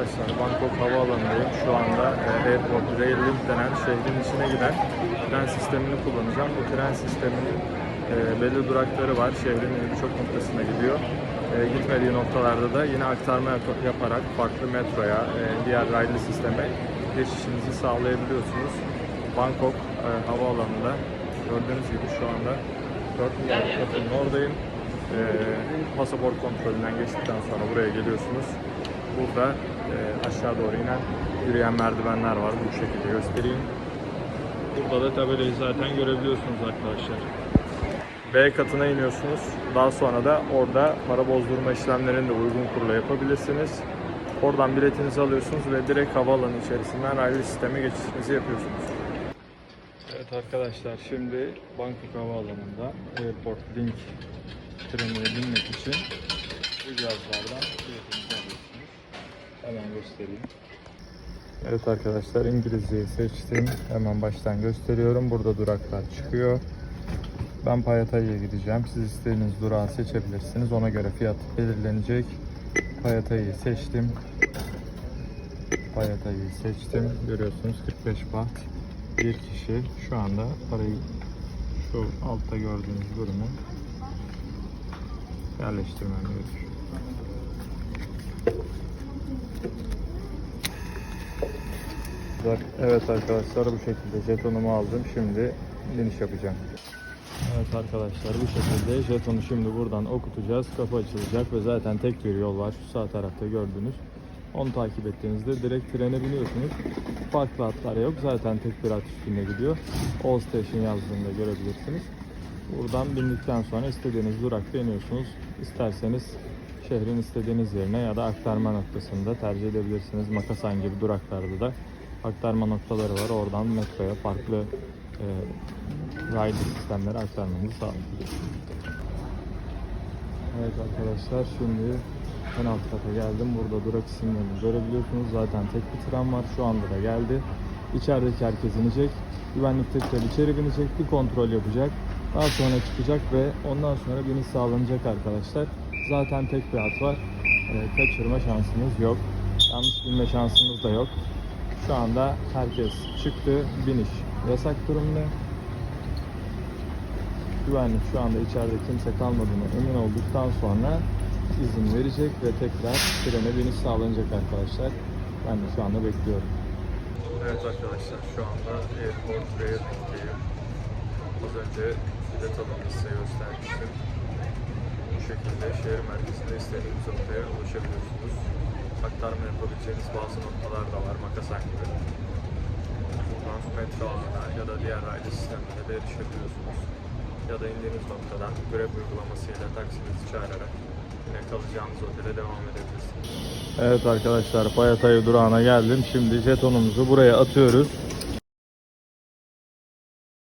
Arkadaşlar Bangkok Havaalanı'ndayım. Şu anda e, Airport Rail Link denen şehrin içine giden tren sistemini kullanacağım. Bu tren sisteminin e, belli durakları var. Şehrin birçok noktasına gidiyor. E, gitmediği noktalarda da yine aktarma yap- yaparak farklı metroya, diğer raylı sisteme geçişinizi sağlayabiliyorsunuz. Bangkok Havaalanı'nda gördüğünüz gibi şu anda 4 numaralı kapının oradayım. Pasaport kontrolünden geçtikten sonra buraya geliyorsunuz. Burada e, aşağı doğru inen yürüyen merdivenler var. Bu şekilde göstereyim. Burada da tabelayı zaten görebiliyorsunuz arkadaşlar. B katına iniyorsunuz. Daha sonra da orada para bozdurma işlemlerini de uygun kurla yapabilirsiniz. Oradan biletinizi alıyorsunuz ve direkt havaalanı içerisinden raylı sisteme geçişinizi yapıyorsunuz. Evet arkadaşlar şimdi Bangkok Havaalanı'nda Airport Link trenine binmek için bu cihazlardan. Hemen göstereyim. Evet arkadaşlar İngilizceyi seçtim. Hemen baştan gösteriyorum. Burada duraklar çıkıyor. Ben Payatay'a gideceğim. Siz istediğiniz durağı seçebilirsiniz. Ona göre fiyat belirlenecek. Payatay'ı seçtim. Payatay'ı seçtim. Görüyorsunuz 45 baht. Bir kişi şu anda parayı şu altta gördüğünüz bölüme yerleştirmem gerekiyor. Evet arkadaşlar bu şekilde jetonumu aldım. Şimdi iniş yapacağım. Evet arkadaşlar bu şekilde jetonu şimdi buradan okutacağız. Kapı açılacak ve zaten tek bir yol var. Şu sağ tarafta gördüğünüz. Onu takip ettiğinizde direkt trene biniyorsunuz. Farklı hatlar yok. Zaten tek bir hat üstünde gidiyor. All Station yazdığında görebilirsiniz. Buradan bindikten sonra istediğiniz durakta iniyorsunuz. İsterseniz şehrin istediğiniz yerine ya da aktarma noktasında tercih edebilirsiniz. Makasan gibi duraklarda da aktarma noktaları var. Oradan metroya farklı e, rider sistemleri aktarmanızı sağlayacak. Evet arkadaşlar şimdi en alt kata geldim. Burada durak isimlerini görebiliyorsunuz. Zaten tek bir tren var. Şu anda da geldi. İçerideki herkes inecek. Güvenlik tekrar içeri binecek. Bir kontrol yapacak. Daha sonra çıkacak ve ondan sonra biniş sağlanacak arkadaşlar. Zaten tek bir hat var. Ee, kaçırma şansınız yok. Yanlış bilme şansınız da yok. Şu anda herkes çıktı. Biniş yasak durumda. Güvenlik şu anda içeride kimse kalmadığını emin olduktan sonra izin verecek ve tekrar trene biniş sağlanacak arkadaşlar. Ben de şu anda bekliyorum. Evet arkadaşlar şu anda Airport Railing'deyim. Az önce bilet alımını size göstermiştim. Bu şekilde şehir merkezinde istediğiniz noktaya ulaşabiliyorsunuz. Aktarma yapabileceğiniz bazı noktalar da var Makasan gibi. Buradan metro ya da diğer raylı sistemlere de erişebiliyorsunuz. Ya da indiğiniz noktadan Grab uygulamasıyla taksinizi çağırarak yine kalacağınız otele devam edebilirsiniz. Evet arkadaşlar Payatay durağına geldim. Şimdi jetonumuzu buraya atıyoruz.